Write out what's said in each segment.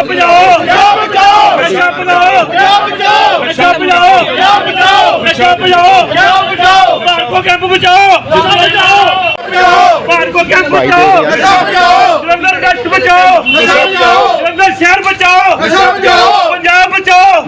ਨਸ਼ਾ ਬਚਾਓ ਨਸ਼ਾ ਬਚਾਓ ਨਸ਼ਾ ਬਚਾਓ ਨਸ਼ਾ ਬਚਾਓ ਨਸ਼ਾ ਬਚਾਓ ਭਾਰਤ ਕੈਂਪ ਬਚਾਓ ਬਚਾਓ ਭਾਰਤ ਕੈਂਪ ਬਚਾਓ ਜਲੰਧਰ ਡਸਟ ਬਚਾਓ ਜਲੰਧਰ ਸ਼ਹਿਰ ਬਚਾਓ ਪੰਜਾਬ ਬਚਾਓ ਪੰਜਾਬ ਬਚਾਓ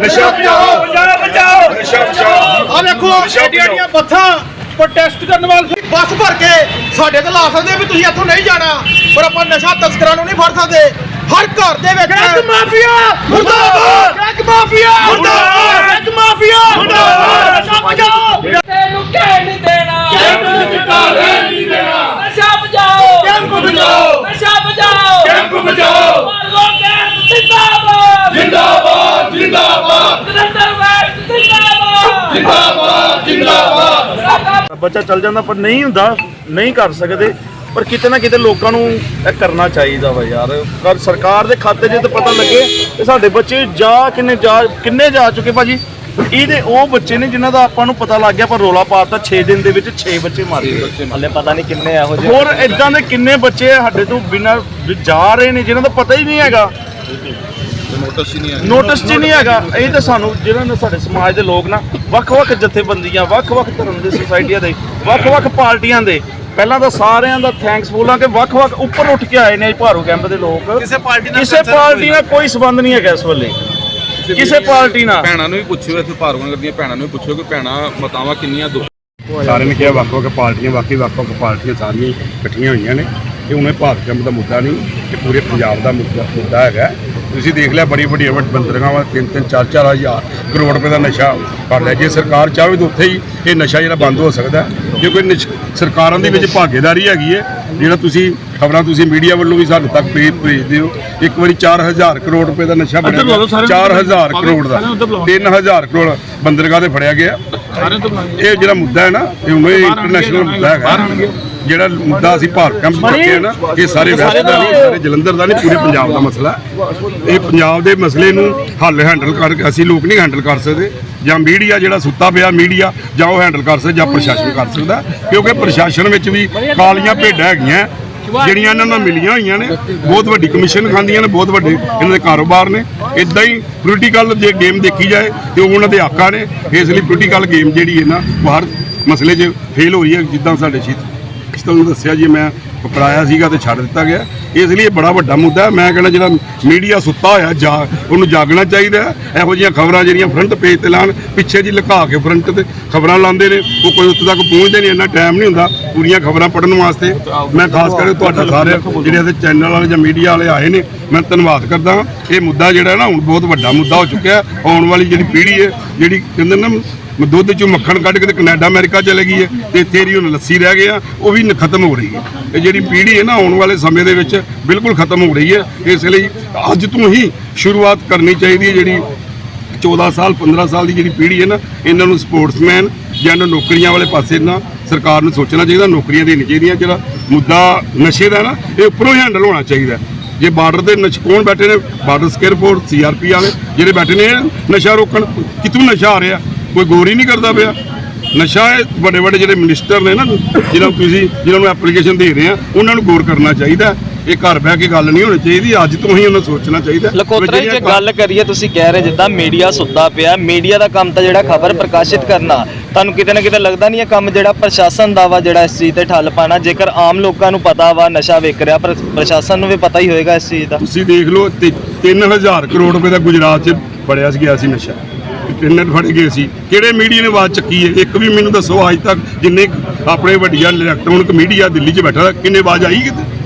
ਆ ਵੇਖੋ ਦੀਆਂ ਬੱਥਾਂ ਪ੍ਰੋਟੈਸਟ ਕਰਨ ਵਾਲੇ ਬੱਸ ਭਰ ਕੇ ਸਾਡੇ ਤੇ ਲਾ ਸਕਦੇ ਵੀ ਤੁਸੀਂ ਇੱਥੋਂ ਨਹੀਂ ਜਾਣਾ ਪਰ ਆਪਾਂ ਨਸ਼ਾ ਤਸਕਰਾਂ ਨੂੰ ਨਹੀਂ ਫੜ ਸਕਦੇ ਹਰ ਘਰ ਦੇ ਵਿੱਚ ਡਰੱਗ ਮਾਫੀਆ! ਮੁਰਦਾਬਾਦ! Drug mafia! ਮੁਰਦਾਬਾਦ! Drug mafia! ਮੁਰਦਾਬਾਦ! ਨਸ਼ਾ ਬਚਾਓ ਤੈਨੂੰ ਕਹਿ ਨਹੀਂ ਦੇਣਾ। ਕੈਂਪ ਜਿੱਤਾ ਰਹਿਣ ਨਹੀਂ ਦੇਣਾ। ਨਸ਼ਾ ਬਚਾਓ ਕੈਂਪ ਬਚਾਓ। ਨਸ਼ਾ ਬਚਾਓ ਕੈਂਪ ਬਚਾਓ। ਮਾਲੋ ਕੈਂਪ ਜਿੰਦਾਬਾਦ। ਜਿੰਦਾਬਾਦ ਜਿੰਦਾਬਾਦ। ਜਲੰਧਰ ਵੈਸਟ ਜਿੰਦਾਬਾਦ। ਜਿੰਦਾਬਾਦ ਜਿੰਦਾਬਾਦ। ਸਾਡਾ ਬੱਚਾ ਚੱਲ ਜਾਂਦਾ ਪਰ ਨਹੀਂ ਹੁੰਦਾ ਨਹੀਂ ਕਰ ਸਕਦੇ। ਪਰ ਕਿਤੇ ਨਾ ਕਿਤੇ ਲੋਕਾਂ ਨੂੰ ਇਹ ਕਰਨਾ ਚਾਹੀਦਾ ਵਾ ਯਾਰ। ਕਰ ਸਰਕਾਰ ਦੇ ਖਾਤੇ 'ਚ ਤਾਂ ਪਤਾ ਲੱਗੇ ਕਿ ਸਾਡੇ ਬੱਚੇ ਜਾ ਕਿੰਨੇ ਜਾ ਕਿੰਨੇ ਜਾ ਚੁੱਕੇ ਭਾਜੀ? ਇਹਦੇ ਉਹ ਬੱਚੇ ਨੇ ਜਿਨ੍ਹਾਂ ਦਾ ਆਪਾਂ ਨੂੰ ਪਤਾ ਲੱਗ ਗਿਆ ਪਰ ਰੋਲਾ ਪਾਤਾ 6 ਦਿਨ ਦੇ ਵਿੱਚ 6 ਬੱਚੇ ਮਾਰੇ ਗਏ। ਹਲੇ ਪਤਾ ਨਹੀਂ ਕਿੰਨੇ ਇਹੋ ਜਿਹੇ ਹੋਰ ਇਦਾਂ ਦੇ ਕਿੰਨੇ ਬੱਚੇ ਸਾਡੇ ਤੋਂ ਬਿਨਾਂ ਜਾ ਰਹੇ ਨੇ ਜਿਨ੍ਹਾਂ ਦਾ ਪਤਾ ਹੀ ਨਹੀਂ ਹੈਗਾ। ਨੋਟਿਸ 'ਚ ਹੀ ਨਹੀਂ ਹੈਗਾ। ਇਹ ਤਾਂ ਸਾਨੂੰ ਜਿਹੜਾ ਨਾ ਸਾਡੇ ਸਮਾਜ ਦੇ ਲੋਕ ਨਾ ਵੱਖ-ਵੱਖ ਜਥੇਬੰਦੀਆਂ ਵੱਖ-ਵੱਖ ਧਰਮ ਦੇ ਸੁਸਾਇਟੀਆਂ ਦੇ ਵੱਖ-ਵੱਖ ਪਾਰਟੀਆਂ ਦੇ ਪਹਿਲਾਂ ਤਾਂ ਸਾਰਿਆਂ ਦਾ ਥੈਂਕਸਫੁਲ ਆ ਕਿ ਵੱਖ-ਵੱਖ ਉੱਪਰ ਉੱਠ ਕੇ ਆਏ ਨੇ ਇਹ ਭਾਰੂ ਕੈਂਪ ਦੇ ਲੋਕ। ਕਿਸੇ ਪਾਰਟੀ ਨਾਲ ਕਿਸੇ ਪਾਰਟੀ ਨਾਲ ਕੋਈ ਸਬੰਧ ਨਹੀਂ ਹੈਗਾ ਇਸ ਵੇਲੇ। ਕਿਸੇ ਪਾਰਟੀ ਨਾਲ। ਭੈਣਾਂ ਨੂੰ ਵੀ ਪੁੱਛਿਓ ਇੱਥੇ ਭਾਰਗਵਾਂ ਕਰਦੀਆਂ ਭੈਣਾਂ ਨੂੰ ਵੀ ਪੁੱਛਿਓ ਕਿ ਭੈਣਾਂ ਮਤਾਵਾਂ ਕਿੰਨੀਆਂ ਦੁੱਖ ਸਾਰਿਆਂ ਨੇ ਕਿਹਾ ਵੱਖ ਵੱਖ ਪਾਰਟੀਆਂ ਬਾਕੀ ਵੱਖ ਵੱਖ ਪਾਰਟੀਆਂ ਸਾਰੀਆਂ ਇਕੱਠੀਆਂ ਹੋਈਆਂ ਨੇ। ਇਹ ਉਹਨੇ ਭਾਰਤ ਕੰਪ ਦਾ ਮੁੱਦਾ ਨਹੀਂ ਇਹ ਪੂਰੇ ਪੰਜਾਬ ਦਾ ਮੁੱਦਾ ਮੁੱਦਾ ਹੈਗਾ। ਤੁਸੀਂ ਦੇਖ ਲਿਆ ਬੜੀ ਵੱਡੀਆਂ ਵੱਡ ਬੰਦਰਗਾਹਾਂ ਵਾ ਤਿੰਨ ਤਿੰਨ ਚਾਰ ਚਾਰ ਹਜ਼ਾਰ ਕਰੋੜ ਰੁਪਏ ਦਾ ਨਸ਼ਾ ਕਰ ਲਿਆ। ਜੇ ਸਰਕਾਰ ਚਾਹੇ ਤਾਂ ਉੱਥੇ ਹੀ ਇਹ ਨਸ਼ਾ ਜਿਹੜਾ ਬੰਦ ਹੋ ਸਕਦਾ। ਜੇ ਕੋਈ ਸਰਕਾਰਾਂ ਦੀ ਵਿੱਚ ਭਾਗੀਦਾਰੀ ਹੈਗੀ ਹੈ ਜਿਹੜਾ ਤੁਸੀਂ ਖਬਰਾਂ ਤੁਸੀਂ ਮੀਡੀਆ ਵੱਲੋਂ ਵੀ ਸਾਡੇ ਤੱਕ ਭੇਜ ਭੇਜਦੇ ਹੋ ਇੱਕ ਵਾਰੀ 4000 ਕਰੋੜ ਰੁਪਏ ਦਾ ਨਸ਼ਾ ਬਣਿਆ 4000 ਕਰੋੜ ਦਾ। 3000 ਕਰੋੜ ਬੰਦਰਗਾਹ ਤੇ ਫੜਿਆ ਗਿਆ। ਇਹ ਜਿਹੜਾ ਮੁੱਦਾ ਹੈ ਨਾ ਇਹ ਇੰਟਰਨੈਸ਼ਨਲ ਮੁੱਦਾ ਹੈਗਾ। ਜਿਹੜਾ ਮੁੱਦਾ ਅਸੀਂ ਭਾਰਤ ਕੰਪ ਚੱਕਿਆ ਨਾ ਇਹ ਸਾਰੇ ਵੈਸਟ ਦਾ ਨਹੀਂ ਸਾਰੇ ਜਲੰਧਰ ਦਾ ਨਹੀਂ ਪੂਰੇ ਪੰਜਾਬ ਦਾ ਮਸਲਾ। ਇਹ ਪੰਜਾਬ ਦੇ ਮਸਲੇ ਨੂੰ ਹੱਲ ਹੈਂਡਲ ਕਰਕੇ ਅਸੀਂ ਲੋਕ ਨਹੀਂ ਹੈਂਡਲ ਕਰ ਸਕਦੇ। ਜਾਂ ਮੀਡੀਆ ਜਿਹੜਾ ਸੁੱਤਾ ਪਿਆ ਮੀਡੀਆ ਜਾਂ ਉਹ ਹੈਂਡਲ ਕਰ ਸਕਦਾ ਜਾਂ ਪ੍ਰਸ਼ਾਸਨ ਕਰ ਸਕਦਾ। ਕਿਉਂਕਿ ਪ੍ਰਸ਼ਾਸਨ ਵਿੱਚ ਵੀ ਕਾਲੀਆਂ ਭੇਡਾਂ ਹੈਗੀਆਂ ਜਿਹੜੀਆਂ ਇਹਨਾਂ ਨਾਲ ਮਿਲੀਆਂ ਹੋਈਆਂ ਨੇ। ਬਹੁਤ ਵੱਡੀ ਕਮਿਸ਼ਨ ਖਾਂਦੀਆਂ ਨੇ ਬਹੁਤ ਵੱਡੇ ਇਹਨਾਂ ਦੇ ਕਾਰੋਬਾਰ ਨੇ। ਇਦਾਂ ਹੀ ਪੋਲੀਟੀਕਲ ਜੇ ਗੇਮ ਦੇਖੀ ਜਾਏ ਤੇ ਉਹ ਉਹਨਾਂ ਦੇ ਆਕਾ ਨੇ। ਇਸ ਲਈ ਪੋਲੀਟੀਕਲ ਗੇਮ ਜਿਹੜੀ ਹੈ ਨਾ ਬਾਹਰ ਮਸਲੇ 'ਚ ਫੇਲ ਹੋ ਰਹੀ ਹੈ ਜਿੱਦਾਂ ਸਾਡੇ ਸ਼ੀਤ ਤੁਹਾਨੂੰ ਦੱਸਿਆ ਜੀ, ਮੈਂ ਪਕੜਾਇਆ ਸੀਗਾ ਤੇ ਛੱਡ ਦਿੱਤਾ ਗਿਆ। ਇਸ ਲਈ ਇਹ ਬੜਾ ਵੱਡਾ ਮੁੱਦਾ ਹੈ। ਮੈਂ ਕਹਿੰਦਾ ਜਿਹੜਾ ਮੀਡੀਆ ਸੁੱਤਾ ਹੋਇਆ, ਜਾ ਉਹਨੂੰ ਜਾਗਣਾ ਚਾਹੀਦਾ ਹੈ। ਇਹੋ ਜਿਹੀਆਂ ਖਬਰਾਂ ਜਿਹੜੀਆਂ ਫਰੰਟ ਪੇਜ ਤੇ ਲਾਣ ਪਿੱਛੇ ਜੀ ਲੁਕਾ ਕੇ ਫਰੰਟ ਤੇ ਖਬਰਾਂ ਲਾਉਂਦੇ ਨੇ, ਉਹ ਕੋਈ ਉੱਥੇ ਤੱਕ ਪਹੁੰਚਦੇ ਨਹੀਂ, ਇੰਨਾ ਟਾਈਮ ਨਹੀਂ ਹੁੰਦਾ ਪੂਰੀਆਂ ਖਬਰਾਂ ਪੜ੍ਹਨ ਵਾਸਤੇ। ਮੈਂ ਖਾਸ ਕਰਕੇ ਤੁਹਾਡਾ ਸਾਰਿਆਂ ਜਿਹੜੇ ਇਹਦੇ ਚੈਨਲ ਵਾਲੇ ਜਾਂ ਮੀਡੀਆ ਵਾਲੇ ਆਏ ਨੇ, ਮੈਂ ਧੰਨਵਾਦ ਕਰਦਾ ਹਾਂ। ਇਹ ਮੁੱਦਾ ਜਿਹੜਾ ਨਾ ਹੁਣ ਬਹੁਤ ਵੱਡਾ ਮੁੱਦਾ ਹੋ ਚੁੱਕਿਆ ਹੈ। ਆਉਣ ਵਾਲੀ ਜਿਹੜੀ ਪੀੜ੍ਹੀ ਹੈ, ਜਿਹੜੀ ਕਹਿੰਦੇ ਨਾ ਦੁੱਧ ਚੋਂ ਮੱਖਣ ਕੱਢ ਕੇ ਤੇ ਕੈਨੇਡਾ, ਅਮਰੀਕਾ ਚਲੇ ਗਈ ਹੈ ਤੇ ਇੱਥੇ ਜਿਹੜੀ ਹੁਣ ਲੱਸੀ ਰਹਿ ਗਈ ਆ, ਉਹ ਵੀ ਖਤਮ ਹੋ ਰਹੀ ਹੈ। ਇਹ ਜਿਹੜੀ ਪੀੜ੍ਹੀ ਹੈ ਨਾ ਆਉਣ ਵਾਲੇ ਸਮੇਂ ਦੇ ਵਿੱਚ ਬਿਲਕੁਲ ਖਤਮ ਹੋ ਰਹੀ ਹੈ। ਇਸ ਲਈ ਅੱਜ ਤੋਂ ਹੀ ਸ਼ੁਰੂਆਤ ਕਰਨੀ ਚਾਹੀਦੀ ਹੈ ਜਿਹੜੀ 14 ਸਾਲ 15 ਸਾਲ ਦੀ ਜਿਹੜੀ ਪੀੜ੍ਹੀ ਹੈ ਨਾ, ਇਹਨਾਂ ਨੂੰ ਸਪੋਰਟਸਮੈਨ ਜਾਂ ਇਹਨਾਂ ਨੌਕਰੀਆਂ ਵਾਲੇ ਪਾਸੇ ਨਾ ਸਰਕਾਰ ਨੂੰ ਸੋਚਣਾ ਚਾਹੀਦਾ, ਨੌਕਰੀਆਂ ਦੇਣੀ ਚਾਹੀਦੀਆਂ। ਜਿਹੜਾ ਮੁੱਦਾ ਨਸ਼ੇ ਦਾ ਨਾ, ਇਹ ਉੱਪਰੋਂ ਹੀ ਹੈਂਡਲ ਹੋਣਾ ਚਾਹੀਦਾ ਜੇ ਬਾਰਡਰ ਤੇ ਨਸ਼, ਕੌਣ ਬੈਠੇ ਨੇ? ਬਾਰਡਰ ਸਕੇਅਰ ਫੋਰਸ ਸੀਆਰਪੀ ਵਾਲੇ, ਜਿਹੜੇ ਬੈਠੇ ਨੇ, ਇਹ ਨਸ਼ਾ ਰੋਕਣ ਕਿਤੋਂ ਨਸ਼ਾ ਆ ਰਿਹਾ? ਕੋਈ ਗੌਰ ਹੀ ਨਹੀਂ ਕਰਦਾ ਪਿਆ। ਨਸ਼ਾ ਵੱਡੇ ਵੱਡੇ ਜਿਹੜੇ ਮਿਨਿਸਟਰ ਨੇ ਨਾ ਜਿਹਨਾਂ ਨੂੰ ਤੁਸੀਂ ਜਿਹਨਾਂ ਨੂੰ ਐਪਲੀਕੇਸ਼ਨ ਦੇ ਰਹੇ ਆ ਉਹਨਾਂ ਨੂੰ ਗੌਰ ਕਰਨਾ ਚਾਹੀਦਾ ਇਹ ਘਰ ਬਹਿ ਕੇ ਗੱਲ ਨਹੀਂ ਹੋਣੀ ਚਾਹੀਦੀ ਅੱਜ ਤੋਂ ਹੀ ਉਹਨਾਂ ਸੋਚਣਾ ਚਾਹੀਦਾ ਲਕੋਤਰਾ ਜੀ ਗੱਲ ਕਰੀਏ ਤੁਸੀਂ ਕਹਿ ਰਹੇ ਜਿੱਦਾਂ ਮੀਡੀਆ ਸੁੱਤਾ ਪਿਆ ਮੀਡੀਆ ਦਾ ਕੰਮ ਤਾਂ ਜਿਹੜਾ ਖਬਰ ਪ੍ਰਕਾਸ਼ਿਤ ਕਰਨਾ ਤੁਹਾਨੂੰ ਕਿਤੇ ਨਾ ਕਿਤੇ ਲੱਗਦਾ ਨਹੀਂ ਇਹ ਕੰਮ ਜਿਹੜਾ ਪ੍ਰਸ਼ਾਸਨ ਦਾ ਵਾ ਜਿਹੜਾ ਇਸ ਚੀਜ਼ ਤੇ ਠੱਲ ਪਾਣਾ ਜੇਕਰ ਆਮ ਲੋਕਾਂ ਨੂੰ ਪਤਾ ਵਾ ਨਸ਼ਾ ਵਿਕ ਰਿਹਾ ਪਰ ਪ੍ਰਸ਼ਾਸਨ ਨੂੰ ਵੀ ਪਤਾ ਹੀ ਹੋਏਗਾ ਇਸ ਚੀਜ਼ ਦਾ। ਤੁਸੀਂ ਦੇਖ ਲਓ ਤੇ 3000 ਕਰੋੜ ਰੁਪਏ ਦਾ ਗੁਜਰਾਤ 'ਚ ਫੜਿਆ ਸੀ ਗਿਆ ਸੀ ਨਸ਼ਾ। ਕਿੰਨੇ ਫੜੇ ਗਏ ਸੀ। ਕਿਹੜੇ ਮੀਡੀਆ ਨੇ ਆਵਾਜ਼ ਚੱਕੀ ਹੈ ਇੱਕ ਵੀ ਮੈਨੂੰ ਦੱਸੋ, ਅੱਜ ਤੱਕ ਜਿੰਨੇ ਆਪਣੇ ਵੱਡੀਆਂ ਇਲੈਕਟ੍ਰੋਨਿਕ ਮੀਡੀਆ ਦਿੱਲੀ 'ਚ ਬੈਠਾ, ਕਿੰਨੇ ਆਵਾਜ਼ ਆਈ ਕਿਤੇ?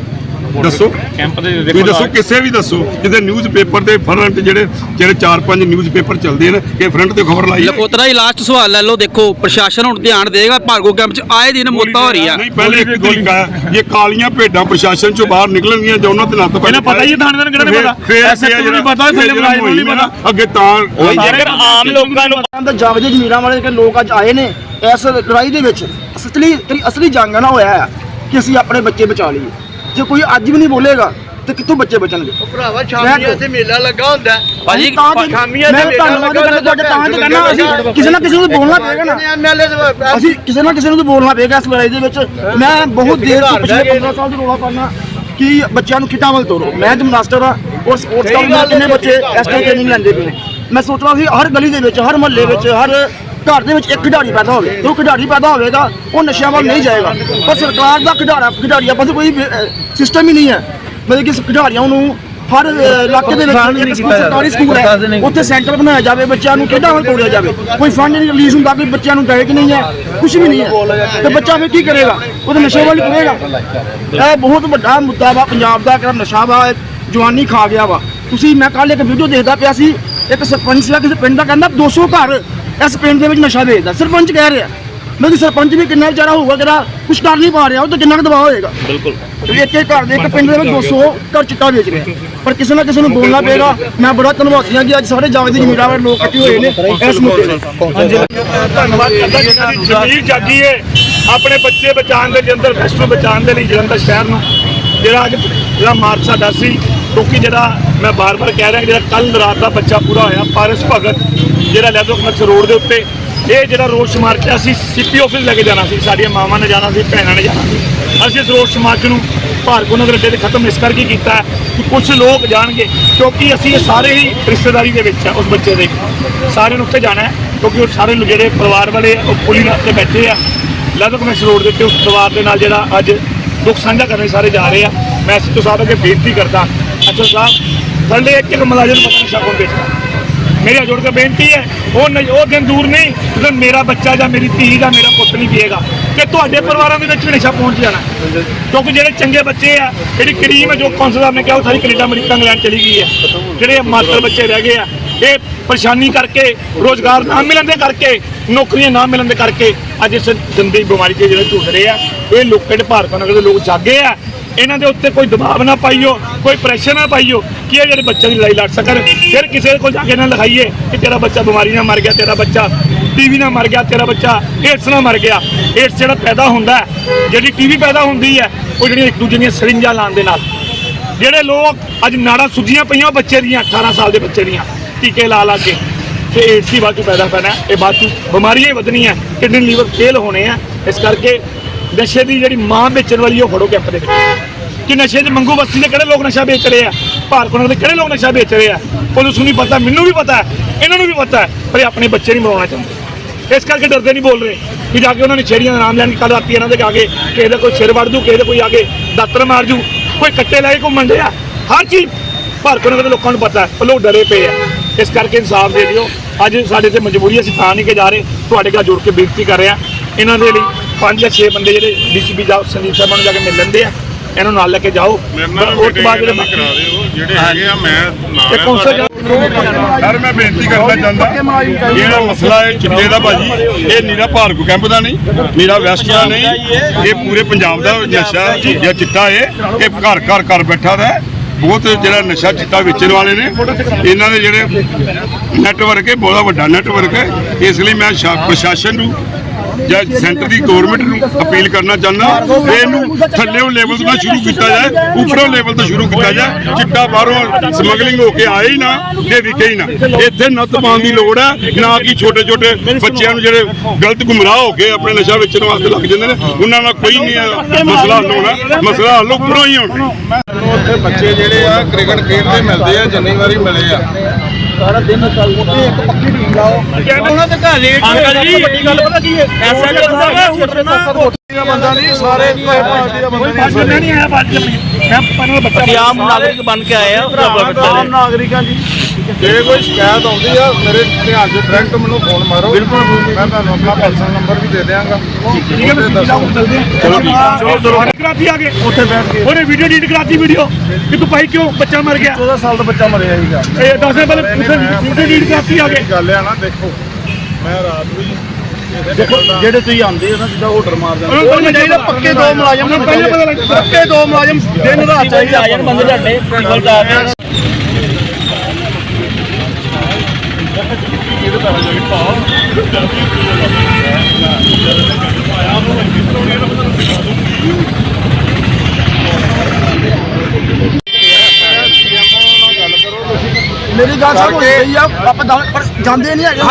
ਦੱਸੋ। ਕੈਂਪ ਦੇ ਤੁਸੀਂ ਦੱਸੋ ਕਿਸੇ ਵੀ ਦੱਸੋ। ਜਿਹਦੇ ਨਿਊਜ਼ ਪੇਪਰ ਦੇ ਫਰੰਟ ਜਿਹੜੇ ਜਿਹੜੇ 4-5 ਨਿਊਜ਼ ਪੇਪਰ ਚੱਲਦੇ ਨੇ ਕਿ ਫਰੰਟ ਤੇ ਖਬਰ ਲਾਈ ਹੈ। ਲਕੋਤਰਾ ਹੀ ਲਾਸਟ ਸਵਾਲ ਲੈ ਲਓ ਦੇਖੋ ਪ੍ਰਸ਼ਾਸਨ ਹੁਣ ਧਿਆਨ ਦੇਗਾ ਭਾਰਗੋ ਕੈਂਪ ਚ ਆਏ ਦਿਨ ਮੌਤਾਂ ਹੋ ਰਹੀ ਆ ਨਹੀਂ ਪਹਿਲੇ ਇੱਕ ਤਰੀਕਾ ਹੈ ਇਹ ਕਾਲੀਆਂ ਭੇਡਾਂ ਪ੍ਰਸ਼ਾਸਨ ਚੋਂ ਬਾਹਰ ਨਿਕਲਣਗੀਆਂ ਜਾਂ ਉਹਨਾਂ ਤੇ ਨੱਥ ਇਹਨਾਂ ਪਤਾ ਹੀ ਹੈ ਥਾਣੇਦਾਰ ਨੂੰ ਕਿਹੜਾ ਨਹੀਂ ਪਤਾ। SHO ਨੂੰ ਨਹੀਂ ਪਤਾ, ਥੱਲੇ ਮੁਲਾਜ਼ਮ ਨੂੰ ਨਹੀਂ ਪਤਾ। ਅੱਗੇ ਤਾਂ ਜੇਕਰ ਆਮ ਲੋਕਾਂ ਨੂੰ ਦਾ ਜਾਵਦੇ ਜ਼ਮੀਰਾਂ ਵਾਲੇ ਕਿ ਲੋਕ ਅੱਜ ਆਏ ਨੇ ਇਸ ਲੜਾਈ ਦੇ ਵਿੱਚ ਅਸਲੀ ਅਸਲੀ ਜੰਗ ਨਾ ਹੋਇਆ ਹੈ ਕਿ ਅਸੀਂ ਆਪਣੇ ਬੱਚੇ ਬਚਾ ਲਈਏ। ਜੇ ਕੋਈ ਅੱਜ ਵੀ ਨਹੀਂ ਬੋਲੇਗਾ ਤੇ ਕਿੱਥੋਂ ਬੱਚੇ ਬਚਣਗੇ? ਭਰਾਵਾ ਸ਼ਾਮੀ ਇੱਥੇ ਮੇਲਾ ਲੱਗਾ ਹੁੰਦਾ। ਭਾਜੀ ਸ਼ਾਮੀਆਂ ਤੇ ਮੇਲਾ ਲੱਗਾ ਕਰਦਾ ਤੁਹਾਡੇ ਤਾਂ ਤੇ ਕਰਨਾ ਅਸੀਂ ਕਿਸੇ ਨਾ ਕਿਸੇ ਨੂੰ ਬੋਲਣਾ ਪਏਗਾ ਨਾ। ਐਮਐਲਏ ਅਸੀਂ ਕਿਸੇ ਨਾ ਕਿਸੇ ਨੂੰ ਤਾਂ ਬੋਲਣਾ ਪਏਗਾ ਇਸ ਲੜਾਈ ਦੇ ਵਿੱਚ। ਮੈਂ ਬਹੁਤ ਦੇਰ ਤੋਂ ਪਿਛਲੇ 15 ਸਾਲ ਤੋਂ ਰੋਲਾ ਪਾਣਾ ਕਿ ਬੱਚਿਆਂ ਨੂੰ ਕਿੱਟਾਂ ਵੱਲ ਤੋਰੋ। ਮੈਂ ਜਿਮਨਾਸਟਰ ਆ ਔਰ ਸਪੋਰਟਸ ਕਾਉਂਸਲ ਕਿੰਨੇ ਬੱਚੇ ਇਸ ਟਾਈਮ ਟ੍ਰੇਨਿੰਗ ਲੈਂਦੇ ਪਏ ਮੈਂ ਸੋਚ ਰਿਹਾ ਸੀ ਹਰ ਗਲੀ ਦੇ ਵਿੱਚ ਹਰ ਮਹੱਲੇ ਵਿੱਚ ਹਰ ਘਰ ਦੇ ਵਿੱਚ ਇੱਕ ਖਿਡਾਰੀ ਪੈਦਾ ਹੋਵੇ ਜੋ ਖਿਡਾਰੀ ਪੈਦਾ ਹੋਵੇਗਾ ਉਹ ਨਸ਼ਿਆਂ ਵੱਲ ਨਹੀਂ ਜਾਏਗਾ। ਪਰ ਸਰਕਾਰ ਦਾ ਖਿਡਾਰਾ ਖਿਡਾਰੀਆਂ ਪਾਸੇ ਕੋਈ ਸਿਸਟਮ ਹੀ ਨਹੀਂ ਹੈ। ਮਤਲਬ ਕਿ ਖਿਡਾਰੀਆਂ ਨੂੰ ਹਰ ਇਲਾਕੇ ਦੇ ਵਿੱਚ ਸਰਕਾਰੀ ਸਕੂਲ ਹੈ। ਉੱਥੇ ਸੈਂਟਰ ਬਣਾਇਆ ਜਾਵੇ ਬੱਚਿਆਂ ਨੂੰ ਖੇਡਾਂ ਵੱਲ ਤੋੜਿਆ ਜਾਵੇ। ਕੋਈ ਫੰਡ ਨਹੀਂ ਰਿਲੀਜ਼ ਹੁੰਦਾ ਕੋਈ ਬੱਚਿਆਂ ਨੂੰ ਡਾਇਟ ਨਹੀਂ ਹੈ ਕੁਝ ਵੀ ਨਹੀਂ ਹੈ। ਤੇ ਬੱਚਾ ਫਿਰ ਕੀ ਕਰੇਗਾ? ਉਹ ਤਾਂ ਨਸ਼ੇ ਵੱਲ ਹੀ ਤੁਰੇਗਾ। ਇਹ ਬਹੁਤ ਵੱਡਾ ਮੁੱਦਾ ਵਾ ਪੰਜਾਬ ਦਾ ਕਿ ਨਸ਼ਾ ਵਾ ਜਵਾਨੀ ਖਾ ਗਿਆ ਵਾ। ਤੁਸੀਂ ਮੈਂ ਕੱਲ ਇੱਕ ਵੀਡੀਓ ਦੇਖਦਾ ਪਿਆ ਸੀ ਇੱਕ ਸਰਪੰਚ ਸੀ ਕਿਸੇ ਪਿੰਡ ਦਾ ਕਹਿੰਦਾ 200 ਘਰ ਇਸ ਪਿੰਡ ਦੇ ਵਿੱਚ ਨਸ਼ਾ ਵੇਚਦਾ। ਸਰਪੰਚ ਕਹਿ ਰਿਹਾ ਮੈਂ ਕਿ ਸਰਪੰਚ ਵੀ ਕਿੰਨਾ ਵਿਚਾਰਾ ਹੋਊਗਾ ਜਿਹੜਾ ਕੁਝ ਕਰ ਨਹੀਂ ਪਾ ਰਿਹਾ ਉਹ ਤਾਂ ਕਿੰਨਾ ਕੁ ਦਬਾਅ ਹੋਏਗਾ। ਬਿਲਕੁਲ। ਇੱਕ ਇੱਕ ਘਰ ਦੇ ਇੱਕ ਪਿੰਡ ਦੇ ਵਿੱਚ 200 ਘਰ ਚਿੱਟਾ ਵੇਚ ਰਿਹਾ ਪਰ ਕਿਸੇ ਨਾ ਕਿਸੇ ਨੂੰ ਬੋਲਣਾ ਪਏਗਾ ਮੈਂ ਬੜਾ ਧੰਨਵਾਦੀ ਹਾਂ ਕਿ ਅੱਜ ਸਾਰੇ ਜਾਗਦੇ ਜ਼ਮੀਰਾਂ ਲੋਕ ਇਕੱਠੇ ਹੋਏ ਨੇ ਇਸ ਮੁੱਦੇ ਤੇ। ਧੰਨਵਾਦ ਕਰਦਾ ਜਿਨ੍ਹਾਂ ਦੀ ਜ਼ਮੀਰ ਜਾਗੀ ਏ ਆਪਣੇ ਬੱਚੇ ਬਚਾਉਣ ਦੇ ਵੈਸਟ ਨੂੰ ਬਚਾਉਣ ਦੇ ਲਈ ਜਲੰਧਰ ਸ਼ਹਿਰ ਨੂੰ। ਜਿਹੜਾ ਅੱਜ ਜਿਹੜਾ ਮਾਰਚ ਸਾਡਾ ਸੀ ਕਿਉਂਕਿ ਜਿਹੜਾ ਮੈਂ ਬਾਰ-ਬਾਰ ਕਹਿ ਰਿਹਾ ਕਿ ਜਿਹੜਾ ਕੱਲ ਰਾਤ ਦਾ ਬੱਚਾ ਪੂਰਾ ਹੋਇਆ, ਪਾਰਸ ਭਗਤ, ਜਿਹੜਾ ਲੈਦੋ ਕਮਰਸ ਰੋਡ ਦੇ ਉੱਤੇ, ਇਹ ਜਿਹੜਾ ਰੋਸ ਮਾਰਚ ਅਸੀਂ ਸੀਪੀ ਆਫਿਸ ਲੈ ਕੇ ਜਾਣਾ ਸੀ, ਸਾਡੀਆਂ ਮਾਵਾਂ ਨੇ ਜਾਣਾ ਸੀ, ਭੈਣਾਂ ਨੇ ਜਾਣਾ ਸੀ। ਅਸੀਂ ਇਸ ਰੋਸ ਮਾਰਚ ਨੂੰ ਭਾਰਗੋ ਨਗਰ ਅੱਡੇ ਤੇ ਖਤਮ ਇਸ ਕਰਕੇ ਕੀਤਾ ਕਿ ਕੁਝ ਲੋਕ ਜਾਣਗੇ, ਕਿਉਂਕਿ ਅਸੀਂ ਇਹ ਸਾਰੇ ਹੀ ਰਿਸ਼ਤੇਦਾਰੀ ਦੇ ਵਿੱਚ ਆ, ਉਸ ਬੱਚੇ ਦੇ। ਸਾਰਿਆਂ ਨੂੰ ਉੱਥੇ ਜਾਣਾ ਹੈ, ਕਿਉਂਕਿ ਉਹ ਸਾਰੇ ਜਿਹੜੇ ਪਰਿਵਾਰ ਵਾਲੇ ਉਹ ਪੁਲੀ ਨਾਲ ਤੇ ਬੈਠੇ ਆ। ਲੈਦੋ ਕਮਰਸ ਰੋਡ ਦੇ ਉੱਤੇ ਉਸ ਪਰਿਵਾਰ ਦੇ ਨਾਲ ਜਿਹੜਾ ਅੱਜ ਦੁੱਖ ਸਾਂਝਾ ਕਰਨੇ ਸਾਰੇ ਜਾ ਰਹੇ ਆ। ਮੈਂ ਇਸ ਤੋਂ ਸਾਹਿਬ ਅੱਗੇ ਬੇਨਤੀ ਕਰਦਾ ਐਸਐਚਓ ਸਾਹਿਬ ਥੱਲੇ ਇੱਕ ਇੱਕ ਮੁਲਾਜ਼ਮ ਪਤਾ ਨਹੀਂ ਸ਼ਕੋਂ ਵੇਚਦਾ। ਮੇਰੀ ਜੋੜ ਕੇ ਬੇਨਤੀ ਹੈ, ਉਹ ਨਹੀਂ, ਉਹ ਦਿਨ ਦੂਰ ਨਹੀਂ, ਜਦੋਂ ਮੇਰਾ ਬੱਚਾ ਜਾਂ ਮੇਰੀ ਧੀ ਜਾਂ ਮੇਰਾ ਪੁੱਤ ਨਹੀਂ ਪੀਏਗਾ, ਤੇ ਤੁਹਾਡੇ ਪਰਿਵਾਰਾਂ ਦੇ ਵਿੱਚ ਵੀ ਨਸ਼ਾ ਪਹੁੰਚ ਜਾਣਾ। ਕਿਉਂਕਿ ਜਿਹੜੇ ਚੰਗੇ ਬੱਚੇ ਆ, ਜਿਹੜੀ ਕਰੀਮ ਹੈ ਜੋ ਕੌਂਸਲ ਸਾਹਿਬ ਨੇ ਕਿਹਾ, ਉਹ ਸਾਰੀ ਕੈਨੇਡਾ ਅਮਰੀਕਾ ਇੰਗਲੈਂਡ ਚਲੀ ਗਈ ਹੈ ਜਿਹੜੇ ਮਾਤਰ ਬੱਚੇ ਰਹਿ ਗਏ ਆ, ਇਹ ਪਰੇਸ਼ਾਨੀ ਕਰਕੇ, ਰੋਜ਼ਗਾਰ ਨਾ ਮਿਲਣ ਦੇ ਕਰਕੇ, ਨੌਕਰੀਆਂ ਨਾ ਮਿਲਣ ਦੇ ਕਰਕੇ, ਅੱਜ ਇਸ ਗੰਦੀ ਬਿਮਾਰੀ ਦੇ ਜਿਹੜੇ ਝੂਠ ਰਹੇ ਆ, ਇਹ ਲੋਕਾਂ ਦੇ ਭਾਰਤ ਨਗਰ ਦੇ ਲੋਕ ਜਾਗੇ ਆ। ਇਹਨਾਂ ਦੇ ਉੱਤੇ ਕੋਈ ਦਬਾਅ ਨਾ ਪਾਈਓ ਕੋਈ ਪ੍ਰੈਸ਼ਰ ਨਾ ਪਾਈਓ ਕਿ ਇਹ ਜਿਹੜੇ ਬੱਚਿਆਂ ਦੀ ਲੜਾਈ ਲੜ ਸਕਣ। ਫਿਰ ਕਿਸੇ ਕੋਲ ਜਾ ਕੇ ਨਾ ਲਿਖਾਈਏ ਕਿ ਤੇਰਾ ਬੱਚਾ ਬਿਮਾਰੀ ਨਾਲ ਮਰ ਗਿਆ ਤੇਰਾ ਬੱਚਾ ਟੀਵੀ ਨਾਲ ਮਰ ਗਿਆ ਤੇਰਾ ਬੱਚਾ ਏਡਸ ਨਾਲ ਮਰ ਗਿਆ। ਏਡਸ ਜਿਹੜਾ ਪੈਦਾ ਹੁੰਦਾ ਹੈ, ਜਿਹੜੀ ਟੀਵੀ ਪੈਦਾ ਹੁੰਦੀ ਹੈ ਉਹ ਜਿਹੜੀਆਂ ਇੱਕ ਦੂਜੇ ਦੀਆਂ ਸਰਿੰਜਾਂ ਲਾਉਣ ਦੇ ਨਾਲ। ਜਿਹੜੇ ਲੋਕ ਅੱਜ ਨਾੜਾਂ ਸੁੱਜੀਆਂ ਪਈਆਂ ਉਹ ਬੱਚੇ ਦੀਆਂ 18 ਸਾਲ ਦੇ ਬੱਚੇ ਦੀਆਂ ਟੀਕੇ ਲਾ ਲਾ ਕੇ। ਤੇ ਏਡਸ ਹੀ ਬਾਅਦ ਚੋਂ ਪੈਦਾ ਪੈਣਾ ਇਹ ਬਾਅਦ ਚੋਂ ਬਿਮਾਰੀਆਂ ਹੀ ਵਧਣੀਆਂ ਕਿਡਨੀ ਲੀਵਰ ਫੇਲ ਹੋਣੇ ਆ। ਇਸ ਕਰਕੇ ਨਸ਼ੇ ਦੀ ਜਿਹੜੀ ਮਾਂ ਵੇਚਣ ਵਾਲੀ ਉਹ ਫੜੋ ਕੈਂਪ ਦੇ ਵਿੱਚ। ਕਿ ਨਸ਼ੇ 'ਚ ਮੰਗੂ ਬਸਤੀ ਦੇ ਕਿਹੜੇ ਲੋਕ ਨਸ਼ਾ ਵੇਚ ਰਹੇ ਆ? ਭਾਰਤਪੁਰ ਦੇ ਕਿਹੜੇ ਲੋਕ ਨਸ਼ਾ ਵੇਚ ਰਹੇ ਆ? ਪੁਲਿਸ ਨੂੰ ਨਹੀਂ ਪਤਾ, ਮੈਨੂੰ ਵੀ ਪਤਾ ਇਹਨਾਂ ਨੂੰ ਵੀ ਪਤਾ ਹੈ, ਪਰ ਇਹ ਆਪਣੇ ਬੱਚੇ ਨਹੀਂ ਮਰਾਉਣਾ ਚਾਹੁੰਦੇ। ਇਸ ਕਰਕੇ ਡਰਦੇ ਨਹੀਂ ਬੋਲ ਰਹੇ ਕਿ ਜਾ ਕੇ ਉਹਨਾਂ ਨੇ ਛੇੜੀਆਂ ਦਾ ਨਾਮ ਲੈਣ ਕੱਲ ਰਾਤੀ ਇਹਨਾਂ ਦੇ ਆ ਕੇ ਕਿਸੇ ਦਾ ਕੋਈ ਸਿਰ ਵੜ ਦੂ, ਕਿਸੇ ਦਾ ਕੋਈ ਆ ਕੇ ਦਾਤਰ ਮਾਰ ਜੂ, ਕੋਈ ਕੱਟੇ ਲੈ ਕੇ ਘੁੰਮਣ ਡਿਆ, ਹਰ ਚੀਜ਼। ਭਾਰਤਪੁਰ ਨਗਰ ਦੇ ਲੋਕਾਂ ਨੂੰ ਪਤਾ ਹੈ ਉਹ ਲੋਕ ਡਰੇ ਪਏ ਆ। ਇਸ ਕਰਕੇ ਇਨਸਾਫ ਦੇ ਦਿਓ। ਅੱਜ ਸਾਡੇ ਤੇ ਮਜਬੂਰੀ ਅਸੀਂ ਤਾਂ ਨਹੀਂ ਕਿ ਜਾ ਰਹੇ। ਤੁਹਾਡੇ ਨਾਲ ਜੁੜ ਕੇ ਬੇਨਤੀ ਕਰ ਰਹੇ। ਹਾਂ ਇਹਨਾਂ ਦੇ ਲਈ ਪੰਜ ਜਾਂ 6 ਬੰਦੇ ਜਿਹੜੇ ਡੀਸੀਪੀ ਸਾਹਿਬ ਸੰਦੀਪ ਸਾਹਿਬਾਂ ਨੂੰ ਜਾ ਕੇ ਮਿਲ ਲੈਂਦੇ ਆ। ਇਹਨਾਂ ਨਾਲ ਲੈ ਕੇ ਜਾਓ। ਮੇਰੇ ਨਾਲ ਉਸ ਤੋਂ ਬਾਅਦ ਜਿਹੜੇ ਮੀਟਿੰਗ ਕਰਾ ਦਿਓ। ਜਿਹੜੇ ਹੈਗੇ ਆ ਮੈਂ ਨਾਲ ਇਹ ਆ ਤੁਹਾਡੇ। ਸਰ ਮੈਂ ਬੇਨਤੀ ਕਰਨਾ ਚਾਹੁੰਦਾ। ਜਿਹੜਾ ਮਸਲਾ ਹੈ ਚਿੱਟੇ ਦਾ ਭਾਜੀ ਇਹ ਨੀਰਾ ਭਾਰਗੂ ਕੈਂਪ ਦਾ ਨਹੀਂ ਨੀਰਾ ਵੈਸਟ ਦਾ ਨਹੀਂ ਇਹ ਪੂਰੇ ਪੰਜਾਬ ਦਾ ਨਸ਼ਾ ਜਾਂ ਚਿੱਟਾ ਹੈ ਇਹ ਘਰ ਘਰ ਘਰ ਬੈਠਾ ਦਾ। ਬਹੁਤ ਜਿਹੜਾ ਨਸ਼ਾ ਚਿੱਟਾ ਵੇਚਣ ਵਾਲੇ ਨੇ। ਇਹਨਾਂ ਦੇ ਜਿਹੜੇ ਨੈਟਵਰਕ ਹੈ ਬਹੁਤ ਵੱਡਾ ਨੈਟਵਰਕ ਹੈ। ਇਸ ਲਈ ਮੈਂ ਪ੍ਰਸ਼ਾਸਨ ਨੂੰ ਜਾਂ ਸੈਂਟਰ ਦੀ ਗਵਰਨਮੈਂਟ ਨੂੰ ਅਪੀਲ ਕਰਨਾ ਚਾਹੁੰਦਾ ਵੀ ਇਹਨੂੰ ਥੱਲੇੋਂ ਲੈਵਲ ਤੋਂ ਸ਼ੁਰੂ ਕੀਤਾ ਜਾਏ, ਉੱਪਰੋਂ ਲੈਵਲ ਤੋਂ ਸ਼ੁਰੂ ਕੀਤਾ ਜਾਏ, ਚਿੱਟਾ ਬਾਹਰੋਂ ਸਮਗਲਿੰਗ ਹੋ ਕੇ ਆਏ ਹੀ ਨਾ ਤੇ ਵਿਕੇ ਹੀ ਨਾ। ਇੱਥੇ ਨੱਤ ਪਾਉਣ ਦੀ ਲੋੜ ਹੈ, ਨਾ ਕਿ ਛੋਟੇ ਛੋਟੇ ਬੱਚਿਆਂ ਨੂੰ ਜਿਹੜੇ ਗਲਤ ਗੁੰਮਰਾਹ ਹੋ ਕੇ ਆਪਣੇ ਨਸ਼ਾ ਵੇਚਣ ਵਾਸਤੇ ਲੱਗ ਜਾਂਦੇ ਨੇ, ਉਹਨਾਂ ਨਾਲ ਕੋਈ ਨਹੀਂ ਮਸਲਾ ਹੱਲ ਹੋਣਾ, ਮਸਲਾ ਹੱਲ ਉੱਪਰੋਂ ਹੀ ਹੋਣਾ। ਉੱਥੇ ਬੱਚੇ ਜਿਹੜੇ ਆ ਕ੍ਰਿਕਟ ਖੇਡਦੇ ਮਿਲਦੇ ਆ, ਜਿੰਨੀ ਵਾਰੀ ਮਿਲੇ ਆ। ਉਹਨਾਂ ਦੇ ਘਰ ਰੇਟ ਅੰਕਲ ਜੀ ਵੱਡੀ ਗੱਲ ਪਤਾ ਕੀ ਹੈ? ਐਸਾ ਕਰਦਾ ਬੰਦਾ ਨਹੀਂ ਸਾਰੇ ਪਾਰਟੀ ਦਾ ਬੰਦਾ ਨਹੀਂ ਆਇਆ ਬਾਅਦ ਚ। ਮੈਂ ਪਹਿਲਾਂ ਬੱਚਾ ਆਮ ਨਾਗਰਿਕ ਬਣ ਕੇ ਆਏ ਆ ਆਮ ਨਾਗਰਿਕਾਂ ਜੀ। ਜੇ ਕੋਈ ਸ਼ਿਕਾਇਤ ਆਉਂਦੀ ਆ ਮੇਰੇ ਧਿਆਨ 'ਚ ਡਾਇਰੈਕਟ ਮੈਨੂੰ ਫੋਨ ਮਾਰੋ। ਬਿਲਕੁਲ ਮੈਂ ਤੁਹਾਨੂੰ ਆਪਣਾ ਪਰਸਨਲ ਨੰਬਰ ਵੀ ਦੇ ਦਿਆਂਗਾ। ਠੀਕ ਹੈ ਮੈਂ ਜਾਊਂ ਚਲਦੇ ਚਲੋ ਠੀਕ ਕਰਾਤੀ ਆ ਗਏ ਉੱਥੇ ਬੈਠ ਕੇ। ਉਹਨੇ ਵੀਡੀਓ ਐਡਿਟ ਕਰਾਤੀ ਵੀਡੀਓ ਕਿ ਤੂੰ ਭਾਈ ਕਿਉਂ ਬੱਚਾ ਮਰ ਗਿਆ? 14 ਸਾਲ ਦਾ ਬੱਚਾ ਮਰਿਆ ਸੀਗਾ। ਇਹ ਦੱਸ ਦੇ ਪਹਿਲੇ ਵੀਡੀਓ ਐਡਿਟ ਕਰਾਤੀ ਆ ਗਏ ਗੱਲ ਆ ਨਾ ਦੇਖੋ। ਮੈਂ ਰਾਤ ਨੂੰ ਹੀ ਦੇਖੋ, ਜਿਹੜੇ ਤੁਸੀਂ ਆਉਂਦੇ ਹੋ ਨਾ, ਜਿੱਦਾਂ ਆਰਡਰ ਮਾਰ ਉਹਨਾਂ ਨੂੰ ਚਾਹੀਦਾ, ਪੱਕੇ ਦੋ ਮੁਲਾਜ਼ਮ ਨੂੰ ਪਹਿਲੇ ਪਤਾ ਲੱਗ ਪੱਕੇ ਦੋ ਮੁਲਾਜ਼ਮ ਦਿਨ ਰਾਤ ਚਾਹੀਦੇ ਆ ਜਾਣ ਬੰਦੇ ਤੁਹਾਡੇ ਟੇਬਲ ਤੇ ਆ ਕੇ ਮੇਰੀ ਗੱਲ ਸਭ ਹੋਈ ਗਈ ਆ ਆਪਾਂ ਦਲ- ਪਰ ਜਾਂਦੇ ਨਹੀਂ ਹੈਗੇ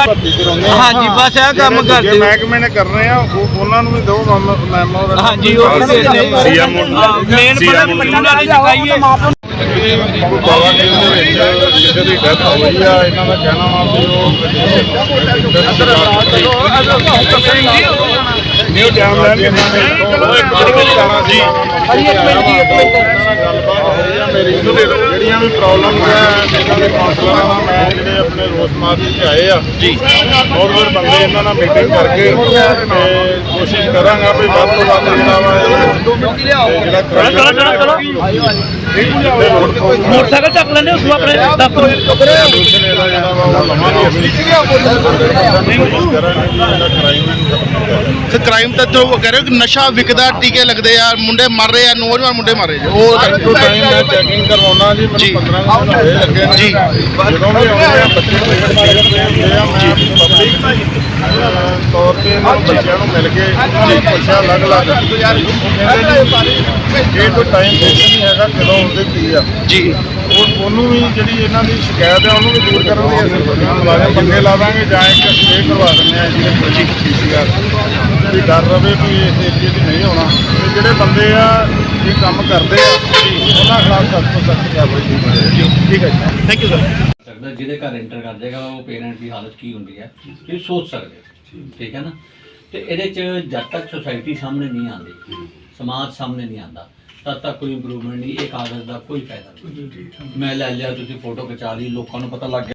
ਹਾਂਜੀ ਬਸ ਇਹ ਕੰਮ ਜੇ ਕਰਦੇ ਮਹਿਕਮੇ ਨੇ ਕਰਨੇ ਆ ਉਹ ਉਹਨਾਂ ਨੂੰ ਵੀ ਦਿਓ ਮੈਮੋ ਹਾਂਜੀ ਉਹ ਸੀਐਮ ਮੇਨ ਪਤਾ ਨਾਲ ਚਕਾਈਏ ਕੋਈ ਬਾਵਾ ਖੇਲ ਦੇ ਵਿੱਚ ਕਿਸੇ ਦੀ ਡੈਥ ਹੋਈ ਆ ਇਹਨਾਂ ਦਾ ਕਹਿਣਾ ਵਾ ਵੀ ਉਹ ਨਿਊ ਟਾਈਮ ਲੈਣ ਕੇ ਜੀ ਜਿਹੜੀਆਂ ਵੀ ਪ੍ਰੋਬਲਮ ਹੈ ਇਹਨਾਂ ਦੇ ਕਾਉਂਸਲਰ ਨਾਲ ਮੈਂ ਜਿਹੜੇ ਆਪਣੇ ਰੋਸ ਮਾਰਚ ਆਏ ਆ ਜੀ। ਬਹੁਤ ਬਹੁਤ ਬੰਦੇ ਇਹਨਾਂ ਨਾਲ ਮੀਟਿੰਗ ਕਰਕੇ ਤੇ ਕੋਸ਼ਿਸ਼ ਕਰਾਂਗਾ ਵੀ ਵੱਧ ਤੋਂ ਵੱਧ ਜਿਹੜਾ ਵਾ ਜਿਹੜਾ ਮੋਟਰਸਾਈਕਲ ਚੱਕ ਲੈਣੇ ਉਸ ਨੂੰ ਆਪਣੇ ਦਫ਼ਤਰ ਜਿਹੜਾ ਵਾ ਉਹ ਲਵਾਂਗੇ ਅਸੀਂ। ਕੋਸ਼ਿਸ਼ ਕਰਾਂਗੇ ਜਿਹੜਾ ਕ੍ਰਾਈਮ ਹੈ ਖਤਮ ਕਰਾਂਗੇ ਤੇ ਕ੍ਰਾਈਮ ਤਾਂ ਜੋ ਕਹਿ ਰਹੇ ਹੋ ਕਿ ਨਸ਼ਾ ਵਿਕਦਾ ਟੀਕੇ ਲੱਗਦੇ ਆ ਮੁੰਡੇ ਮਰ ਰਹੇ ਆ ਨੌਜਵਾਨ ਮੁੰਡੇ ਮਰ ਰਹੇ ਆ ਉਹ ਟੂ ਟਾਈਮ ਮੈਂ ਚੈਕਿੰਗ ਕਰਵਾਉਣਾ ਜੀ ਮੈਨੂੰ 15 ਦਿਨ ਹੋਏ ਲੱਗੇ ਨੇ ਜੀ। ਜਦੋਂ ਵੀ ਆਉਂਦੇ ਆ ਬੱਚੇ ਪੇਟ ਮਾਰ ਕਰਦੇ ਹੁੰਦੇ ਆ ਮੈਂ ਪਬਲਿਕ ਤੌਰ ਤੇ ਇਹਨਾਂ ਬੱਚਿਆਂ ਨੂੰ ਮਿਲ ਕੇ ਜੀ। ਪੁੱਛਿਆ ਅਲੱਗ ਅਲੱਗ ਜੀ ਕੋਈ ਟਾਈਮ ਫਿਕਸ ਨਹੀਂ ਹੈਗਾ ਕਦੋਂ ਹੁੰਦੇ ਕੀ ਆ? ਜੀ। ਉਹ ਉਹਨੂੰ ਵੀ ਜਿਹੜੀ ਇਹਨਾਂ ਦੀ ਸ਼ਿਕਾਇਤ ਹੈ ਉਹਨੂੰ ਵੀ ਦੂਰ ਕਰਨ ਲਈ ਅਸੀਂ ਮੁਲਾਜ਼ਮ ਬੰਦੇ ਲਾ ਦਾਂਗੇ ਜਾਂ ਇੱਕ ਸਟੇ ਕਰਵਾ ਦਿੰਦੇ ਆ ਜਿਹਦੇ ਕੋਲ ਪੀਸੀਆਰ ਵੀ ਡਰ ਰਵੇ ਵੀ ਇਸ ਏਰੀਏ 'ਚ ਨਹੀਂ ਹੋਣਾ ਤੇ ਜਿਹੜੇ ਬੰਦੇ ਆ ਇਹ ਕੰਮ ਕਰਦੇ ਆ ਉਹਨਾਂ ਖਿਲਾਫ ਸਖਤ ਤੋਂ ਸਖਤ ਕਾਰਵਾਈ ਕੀਤੀ ਜਾਏ ਠੀਕ ਹੈ ਜੀ। ਥੈਂਕ ਯੂ ਸਰ ਸਕਦਾ ਜਿਹਦੇ ਘਰ ਐਂਟਰ ਕਰ ਜਾਏਗਾ ਉਹ ਪੇਰੈਂਟ ਦੀ ਹਾਲਤ ਕੀ ਹੁੰਦੀ ਹੈ ਇਹ ਸੋਚ ਸਕਦੇ ਹੋ। ਠੀਕ ਹੈ ਨਾ? ਤੇ ਇਹਦੇ ਚ ਜਦ ਤੱਕ ਸੁਸਾਇਟੀ ਸਾਹਮਣੇ ਨਹੀਂ ਆਉਂਦੀ ਸਮਾਜ ਸਾਹਮਣੇ ਨਹੀਂ ਆਉਂਦਾ ਤਦ ਤੱਕ ਕੋਈ ਇੰਪਰੂਵਮੈਂਟ ਨਹੀਂ ਇਹ ਕਾਗਜ਼ ਦਾ ਕੋਈ ਫਾਇਦਾ ਨਹੀਂ। ਮੈਂ ਲੈ ਲਿਆ ਤੁਸੀਂ ਫੋਟੋ ਖਿਚਾ ਲਈ ਲੋਕਾਂ ਨੂੰ ਪਤਾ ਲੱਗ ਗਿਆ